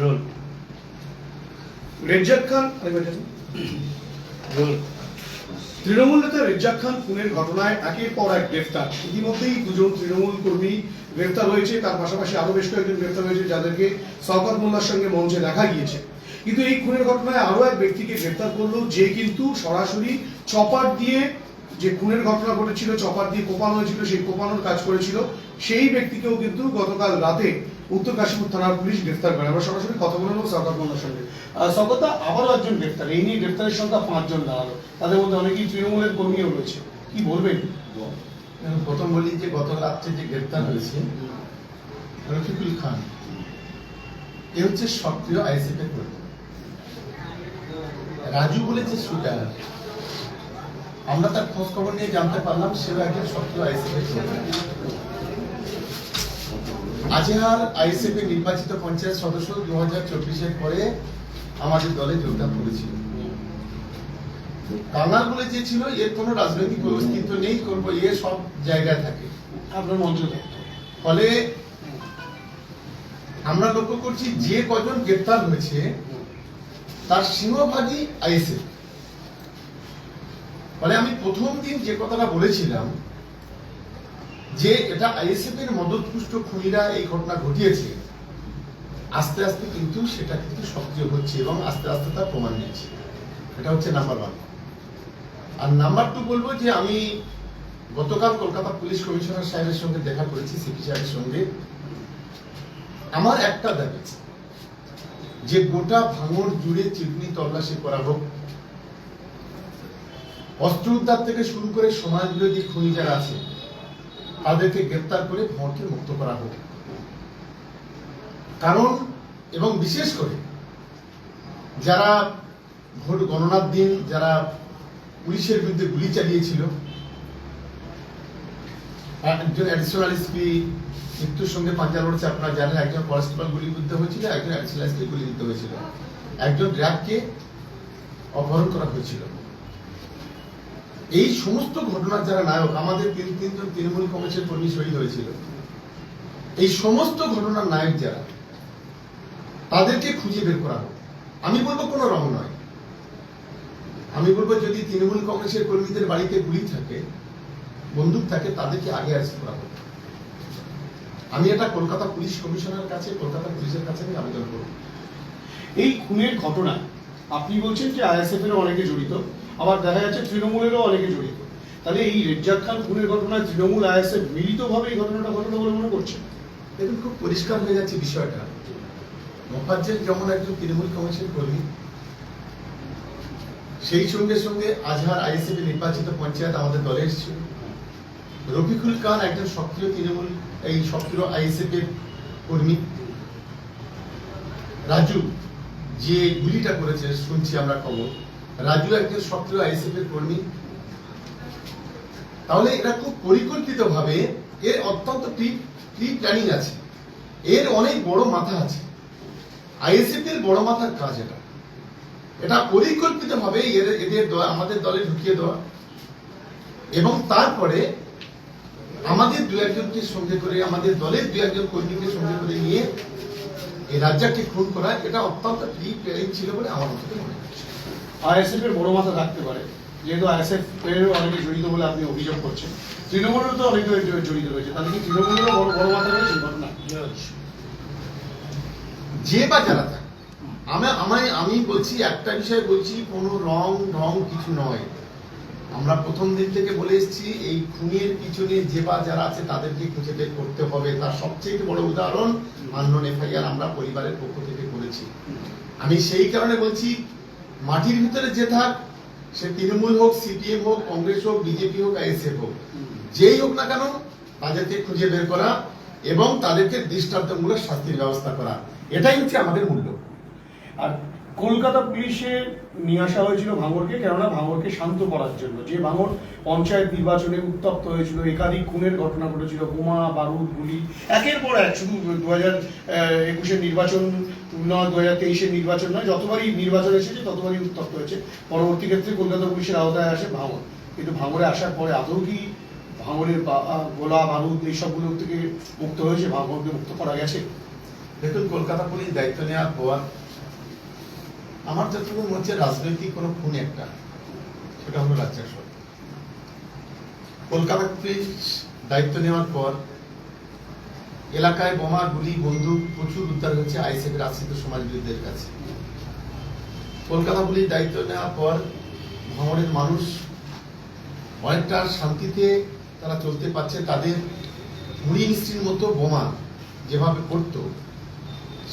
Role. Rezzak Khan. রোল। তৃণমূল নেতা রেজ্জাক খান খুনের ঘটনায় একের পর এক গ্রেফতার। ইতিমধ্যেই দুজন তৃণমূল কর্মী গ্রেফতার হয়েছে। তার পাশাপাশি আরও বেশ কয়েকজন গ্রেফতার হয়েছে যাদেরকে শওকত মোল্লার সঙ্গে মঞ্চে দেখা গিয়েছে। কিন্তু এই খুনের ঘটনায় আরও এক ব্যক্তিকে গ্রেফতার করল যে কিন্তু সরাসরি চপার দিয়ে যে খুনের ঘটনা ঘটেছিল চপার দিয়ে কোপানো হয়েছিল সেই কোপানোর কাজ করেছিল সেই ব্যক্তিকেও কিন্তু গতকাল রাতে উত্তর কাশীপুর থানার পুলিশ গ্রেফতার করে। আমরা সরাসরি কথা বলে নেব শওকত মোল্লার সঙ্গে। শওকতদা আবারও একজন গ্রেফতার। এই নিয়ে গ্রেফতারের সংখ্যা পাঁচজন দাঁড়াল। তাদের মধ্যে অনেকেই তৃণমূলের কর্মীও রয়েছে। কি বলবেন? প্রথম বলি যে, গত রাত্রে যে গ্রেপ্তার হয়েছে, রফিকুল খান, এ হচ্ছে সক্রিয় আইএসএফ এর রাজু বলে যে শুটার আমরা তার খোঁজ খবর নিয়ে জানতে পারলাম, সেও একজন সক্রিয় কর্মী। আজহার আইএসএফ নির্বাচিত পঞ্চায়েত সদস্য দু হাজার চব্বিশের পরে আমাদের দলে যোগদান করেছিল। কাঙ্গাল বলে যে ছিল এর কোনো রাজনৈতিক অস্তিত্ব নেই করব এ সব জায়গায় থাকে। আপনার মঞ্চ ফলে আমরা লক্ষ্য করছি যে কজন গ্রেপ্তার হয়েছে তার সিংহভাগই আইএসএফ। ফলে আমি প্রথম দিন যে কথাটা বলেছিলাম যে এটা আইএসএফ এর মদতপুষ্ট খুনিরা এই ঘটনা ঘটিয়েছে, আস্তে আস্তে কিন্তু সেটা কিন্তু সক্রিয় হচ্ছে এবং আস্তে আস্তে তার প্রমাণ নিচ্ছে এটা হচ্ছে নাম্বার ওয়ান আর নাম্বার টু বলব যে আমি গতকাল কলকাতা পুলিশ কমিশনার সাহেবের সঙ্গে দেখা করেছি, সিপি সাহেবের সঙ্গে। আমার একটা দাবি যে গোটা ভাঙড় জুড়ে চিরুনি তল্লাশি করা হোক। অস্ত্র উদ্ধার থেকে শুরু করে সমাজ বিরোধী খুনি যারা আছে তাদেরকে গ্রেপ্তার করে ভাঙড়কে মুক্ত করা হোক। কারণ এবং বিশেষ করে যারা ভোট গণনার দিন যারা পুলিশের বিরুদ্ধে গুলি চালিয়েছিল, একজন অ্যাডিশনাল এসপি মৃত্যুর সঙ্গে পাঞ্জা লড়ছে, আপনারা জানেন, একজন কনস্টেবল গুলিবিদ্ধ হয়েছিল, একজন অ্যাডিশনাল এসপি গুলিবিদ্ধ হয়েছিল। একজন র্যাবকে অপহরণ করা হয়েছিল। এই সমস্ত ঘটনার যারা নায়ক, আমাদের তিন, তিনজন তৃণমূল কংগ্রেসের কর্মী শহীদ হয়েছিল। এই সমস্ত ঘটনার নায়ক যারা, তাদেরকে খুঁজে বের করা হোক। আমি বলব কোনো রং নয়। আমি বলব যদি তৃণমূল কংগ্রেসের কর্মীদের বাড়িতে গুলি থাকে, বন্দুক থাকে, তাদেরকে আগে অ্যারেস্ট করা হোক। আমি এটা কলকাতা পুলিশ কমিশনার কাছে, কলকাতা পুলিশের কাছে আমি আবেদন করব। এই খুনের ঘটনা, আপনি বলছেন যে আইএসএফ এরও অনেকে জড়িত। আবার দেখা যাচ্ছে তৃণমূলেরও অনেকে জড়িত। তাহলে এই রেজ্জাক খান খুনের ঘটনা তৃণমূল, আইএসএফ মিলিতভাবে এই ঘটনাটা ঘটনা বলে মনে করছেন দেখুন, খুব পরিষ্কার হয়ে যাচ্ছে বিষয়টা। মোফাজ্জেল যেমন একজন তৃণমূল কংগ্রেসের কর্মী, সেই সঙ্গে সঙ্গে আজহার আইএসএফ নির্বাচিত পঞ্চায়েত আমাদের দলে এসেছিল রফিকুল খান একজন সক্রিয় তৃণমূল, এই সক্রিয় আইএসএফ এর কর্মী। রাজু, যে গুলিটা করেছে, শুনছি আমরা খবর। রাজু একজন সক্রিয় আইএসএফ এর কর্মী। তাহলে এটা খুব পরিকল্পিত ভাবে এর অত্যন্ত প্ল্যানিং আছে। এর অনেক বড় মাথা আছে। আইএসএফ এর বড় মাথার কাজ এটা। এটা পরিকল্পিত ভাবে এদের আমাদের দলে ঢুকিয়ে দেওয়া। এবং তারপরে আমাদের দু একজনকে সঙ্গে করে, আমাদের দলের দু একজন কর্মীকে সঙ্গে করে নিয়ে এই রাজ্যকে খুন করা এটা অত্যন্ত প্রি প্ল্যানিং ছিল বলে আমার মনে হচ্ছে। আইএসএফ এর বড় মাথা থাকতে পারে, যেহেতু আইএসএফ এর অনেকে জড়িত বলে আপনি অভিযোগ করছেন। তৃণমূলেরও তো অনেকে জড়িত রয়েছে তাহলে কি তৃণমূলেরও বড় বড় মাথা রয়েছে ঘটনা। যে বা যারা আমি আমায় আমি বলছি, একটা বিষয় বলছি, কোনো রং ঢং কিছু নয়। আমরা প্রথম দিন থেকে বলে এসেছি, এই খুনের পিছনে যে বা যারা আছে, তাদেরকে খুঁজে বের করতে হবে। তার সবচেয়ে বড় উদাহরণ মান্যন এফআইআর আমরা পরিবারের পক্ষ থেকে করেছি। আমি সেই কারণে বলছি মাটির ভিতরে যে থাক, সে তৃণমূল হোক, সিপিএম হোক, কংগ্রেস হোক, বিজেপি হোক, আইএসএফ হোক, যেই হোক না কেন, তাদেরকে খুঁজে বের করা এবং তাদেরকে দৃষ্টান্তমূলক শাস্তির ব্যবস্থা করা। এটাই হচ্ছে আমাদের মূল্য। আর কলকাতা পুলিশে নিয়ে আসা হয়েছিল ভাঙরকে কেননা ভাঙড়কে শান্ত করার জন্য। যে ভাঙর পঞ্চায়েত নির্বাচনে উত্তপ্ত হয়েছিল, একাধিক খুনের ঘটনা ঘটেছিল, বোমা, বারুদ, গুলি। একের পর এক, শুধু দু হাজার একুশের নির্বাচন, নয়, দু হাজার তেইশের নির্বাচন নয়, যতবারই নির্বাচন এসেছে, ততবারই উত্তপ্ত হয়েছে। পরবর্তী ক্ষেত্রে কলকাতা পুলিশের আওতায় আসে ভাঙর কিন্তু ভাঙরে আসার পরে আদৌ কি ভাঙরের গোলা, বারুদ এইসবগুলো থেকে মুক্ত হয়েছে, ভাঙড়কে মুক্ত করা গেছে? দেখুন, কলকাতা পুলিশ দায়িত্ব নেওয়ার পর আমার যতটুকু মনে হচ্ছে রাজনৈতিক কোনো খুন একটা, সেটা হলো রাজ্জাক সরকার কলকাতা পুলিশ দায়িত্ব নেওয়ার পর এলাকায় বোমা, গুলি, বন্দুক প্রচুর উদ্ধার হচ্ছে আইসিএফের আশ্রিত সমাজ বিরোধীদের কাছে। কলকাতা পুলিশ দায়িত্ব নেওয়ার পর ভাঙড়ের মানুষ অনেকটা শান্তিতে তারা চলতে পারছে, তাদের মুড়ি মিষ্টির মতো বোমা যেভাবে করতো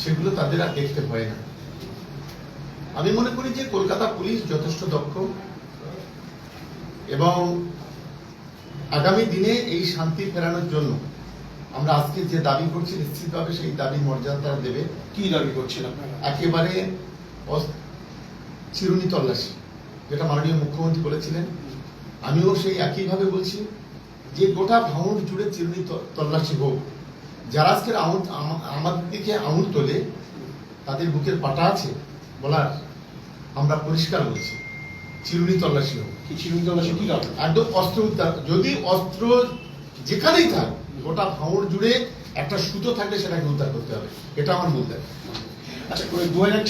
সেগুলো তাদের আর দেখতে হয় না। আমি মনে করি যে কলকাতা পুলিশ যথেষ্ট দক্ষ এবং আগামী দিনে এই শান্তি ফেরানোর জন্য আমরা আজকে যে দাবি করছি নিশ্চিতভাবে সেই দাবি মর্যাদা তারা দেবে। কি দাবি করছেন আপনারা? একেবারে চিরুনি তল্লাশি যেটা মাননীয় মুখ্যমন্ত্রী বলেছিলেন। আমিও সেই একইভাবে বলছি যে গোটা ভাঙন জুড়ে চিরুনি তল্লাশি হোক। যারা আজকের আঙুল আম- আমাদের দিকে আঙুল তোলে তাদের বুকের পাটা আছে। বলার আমরা পরিষ্কার বলছি। চিরুনি তল্লাশি হোক। কি চিরুনি তল্লাশি? কি কারণ একদম অস্ত্র উদ্ধার। যদি অস্ত্র যেখানেই থাক গোটা ভাঙড় জুড়ে একটা সুতো থাকলে সেটাকে উদ্ধার করতে হবে। এটা আমার মূল দাবি। আচ্ছা দু হাজার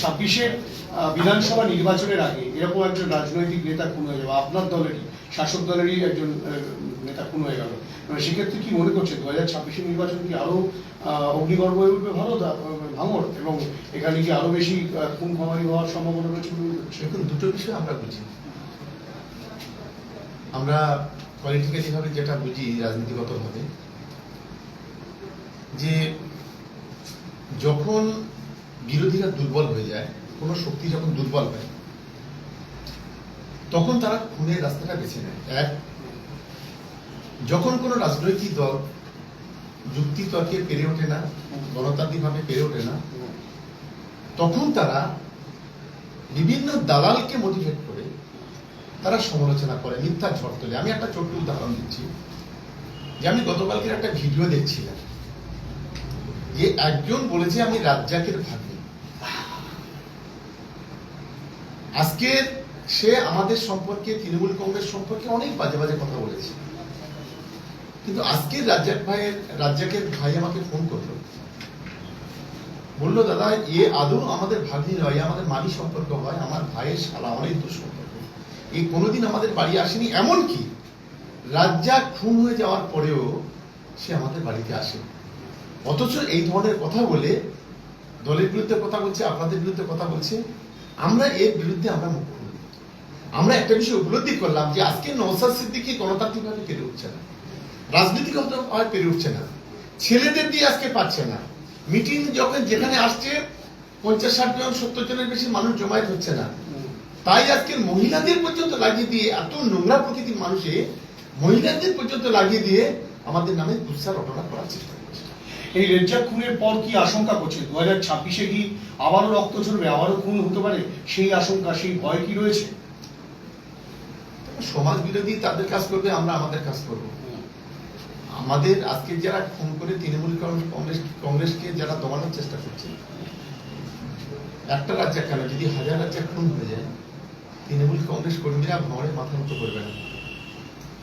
বিধানসভা নির্বাচনের আগে এরকম একজন রাজনৈতিক নেতা খুন হয়ে যাবে আপনার দলেরই শাসক দলেরই একজন নেতা খুন হয়ে গেল। মানে সেক্ষেত্রে কি মনে করছে দু হাজার ছাব্বিশের নির্বাচন কি আরও আহ, অগ্নিগর্ভ হয়ে উঠবে ভালো ভাঙর এবং এখানে কি আরও বেশি খুন খামারি হওয়ার সম্ভাবনা রয়েছে? দেখুন দুটো বিষয় আমরা বুঝি। আমরা পলিটিক্যালি ভাবে যেটা বুঝি রাজনীতিগত ভাবে যে যখন বিরোধীরা দুর্বল হয়ে যায়, কোনো শক্তি যখন দুর্বল হয়, তখন তারা খুনের রাস্তাটা বেছে নেয়। এক, যখন কোনো রাজনৈতিক দল যুক্তি তর্কে পেরে ওঠে না, গণতান্ত্রিকভাবে পেরে ওঠে না, তখন তারা বিভিন্ন দালালকে মোটিভেট করে তারা সমালোচনা করে, মিথ্যা ঝড় তোলে। আমি একটা ছোট্ট উদাহরণ দিচ্ছি। যে আমি গতকালকের একটা ভিডিও দেখছিলাম। যে একজন বলেছে, আমি রাজ্জাকের ভাগ্নি আজকে সে আমাদের সম্পর্কে, তৃণমূল কংগ্রেস সম্পর্কে অনেক বাজে বাজে কথা বলেছে। কিন্তু আজকে রাজ্জাক ভাইয়ের, রাজ্জাকের ভাই আমাকে ফোন করল। বলল, দাদা, এ আদৌ আমাদের ভাগ্নি নয় আমাদের মানি সম্পর্ক হয়, আমার ভাইয়ের শালা অনেক দূর সম্পর্ক। এই কোনোদিন আমাদের বাড়ি আসেনি। এমন কি রাজ্জাক খুন হয়ে যাওয়ার পরেও সে আমাদের বাড়িতে আসে। অথচ এই ধরনের কথা বলে দলের বিরুদ্ধে কথা বলছে, আপনাদের বিরুদ্ধে কথা বলছে আমরা এর বিরুদ্ধে আমরা মুখ আমরা একটা বিষয় উপলব্ধি করলাম যে আজকে নৌসাদ সিদ্দিকি গণতান্ত্রিকভাবে পেরে উঠছে না। রাজনীতিগতভাবে পেরে উঠছে না। ছেলেদের দিয়ে আজকে পাচ্ছে না। মিটিং যখন যেখানে আসছে, পঞ্চাশ ষাট জন, সত্তর জনের বেশি মানুষ জমায়েত হচ্ছে না। তাই আজকে মহিলাদের পর্যন্ত লাগিয়ে দিয়ে এত নোংরা প্রকৃতির মানুষে মহিলাদের পর্যন্ত লাগিয়ে দিয়ে আমাদের নামে কুৎসা রটনা করার চেষ্টা এই রেজ্জাক খুনের পর কি আশঙ্কা করছে? দু হাজার ছাব্বিশে কি আবারও রক্ত ঝরবে? আবারও খুন হতে পারে? সেই আশঙ্কা সেই ভয় কি রয়েছে? সমাজ বিরোধী তাদের কাজ করবে আমরা আমাদের কাজ করব। আমাদের আজকে যারা খুন করে তৃণমূল কংগ্রেস- কংগ্রেস কংগ্রেসকে যারা দমানোর চেষ্টা করছে একটা রাজ্যে কেন যদি হাজার রাজ্যে খুন হয়ে যায় তৃণমূল কংগ্রেস কর্মীরা ভাঙড়ে মাথা মতো করবে না।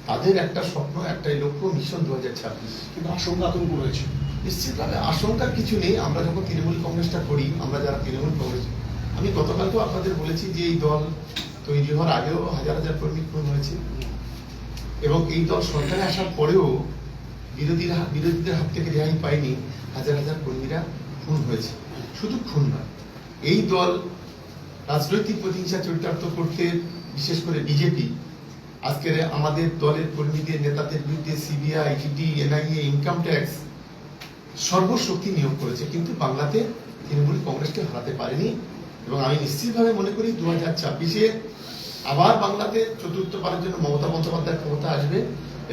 তাদের একটা স্বপ্ন একটাই লক্ষ্য মিশন দু হাজার ছাব্বিশ। কিন্তু আশঙ্কা আতঙ্ক রয়েছে। নিশ্চিতভাবে আশঙ্কার কিছু নেই। আমরা যখন তৃণমূল কংগ্রেসটা করি, আমরা যারা তৃণমূল কংগ্রেস, আমি গতকালকেও আপনাদের বলেছি যে এই দল তৈরি হওয়ার আগেও হাজার হাজার কর্মী খুন হয়েছে। এবং এই দল সরকারে আসার পরেও বিরোধীরা, বিরোধীদের হাত থেকে রেহাই পায়নি, হাজার হাজার কর্মীরা খুন হয়েছে। শুধু খুন নয়, এই দল রাজনৈতিক প্রতিহিংসা চরিতার্থ করতে, বিশেষ করে বিজেপি, আজকের আমাদের দলের কর্মীদের, নেতাদের বিরুদ্ধে CBI ED NIA income tax সর্বশক্তি নিয়োগ করেছে, কিন্তু বাংলাতে তৃণমূল কংগ্রেসকে হারাতে পারেনি। এবং আমি নিশ্চিতভাবে মনে করি দু হাজার ছাব্বিশে আবার বাংলাতে চতুর্থবারের জন্য মমতা বন্দ্যোপাধ্যায় ক্ষমতা আসবে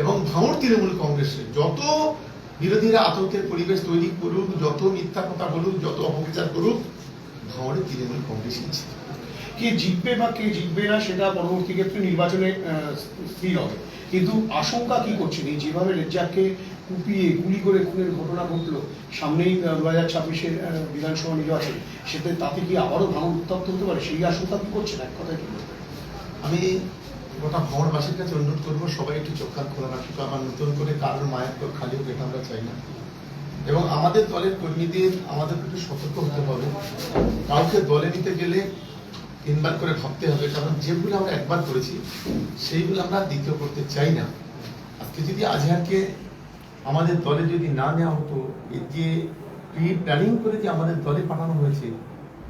এবং ভাঙড় তৃণমূল কংগ্রেসে যত বিরোধীরা আতঙ্কের পরিবেশ তৈরি করুক, যত মিথ্যা কথা বলুক, যত অপপ্রচার করুক, ভাঙড়ে তৃণমূল কংগ্রেসই জিতবে। কে জিতবে বা কে জিতবে না সেটা পরবর্তী ক্ষেত্রে নির্বাচনে স্থির হবে। কিন্তু আশঙ্কা কি করছেন? এই যেভাবে রেজ্জাককে কুপিয়ে গুলি করে খুনের ঘটনা ঘটলো। সামনেই দু হাজার ছাব্বিশের বিধানসভা নির্বাচন। সেটা তাতে কি আবারও ভাঙন উত্তপ্ত হতে পারে? সেই আশঙ্কা কি করছেন এক কথায় কি আমি গোটা ভ্রমণবাসীর কাছে অনুরোধ করব, সবাই একটু চোখ কান খোলা রাখুক আবার নতুন করে কারোর মায়ের তো খালি এটা আমরা চাই না। এবং আমাদের দলের কর্মীদের আমাদের একটু সতর্ক হতে হবে। কাউকে দলে নিতে গেলে তিনবার করে ভাবতে হবে, কারণ যেগুলো আমরা একবার করেছি সেইগুলো আমরা দ্বিতীয় করতে চাই না। আজকে যদি আজহারকে আমাদের দলে যদি না নেওয়া হতো এর যে প্রি প্ল্যানিং করে যে আমাদের দলে পাঠানো হয়েছে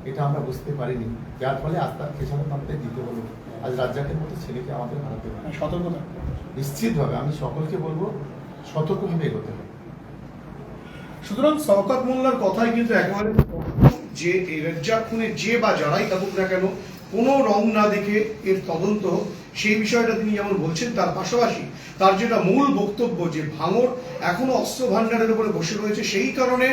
এটা আমরা বুঝতে পারিনি। যার ফলে আজ তার খেসারত আমাদের দিতে হলো। আজ রাজ্জাকের মতো ছেলেকে আমাদের হারাতে হবে। সতর্কতা নিশ্চিতভাবে আমি সকলকে বলব সতর্কভাবে এগোতে হবে। সুতরাং শওকত মোল্লার কথাই কিন্তু একেবারে যে এই রেজ্জাক খুনে যে বা যারাই থাকুক না কেন কোনো রং না দেখে এর তদন্ত সেই বিষয়টা তিনি যেমন বলছেন, তার পাশাপাশি তার যেটা মূল বক্তব্য যে ভাঙর এখনও অস্ত্র ভান্ডারের উপরে বসে রয়েছে, সেই কারণে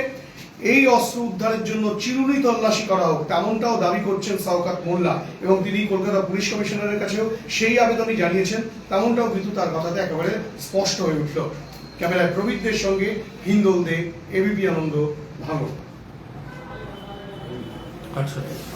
এই অস্ত্র উদ্ধারের জন্য চিরুনি তল্লাশি করা হোক, তেমনটাও দাবি করছেন সাউকাত মোল্লা এবং তিনি কলকাতা পুলিশ কমিশনারের কাছেও সেই আবেদনই জানিয়েছেন, তেমনটাও কিন্তু তার কথাতে একেবারে স্পষ্ট হয়ে উঠল। ক্যামেরায় প্রবীরদের সঙ্গে হিন্দোল দে এবিপি আনন্দ ভাঙর আটষট্টি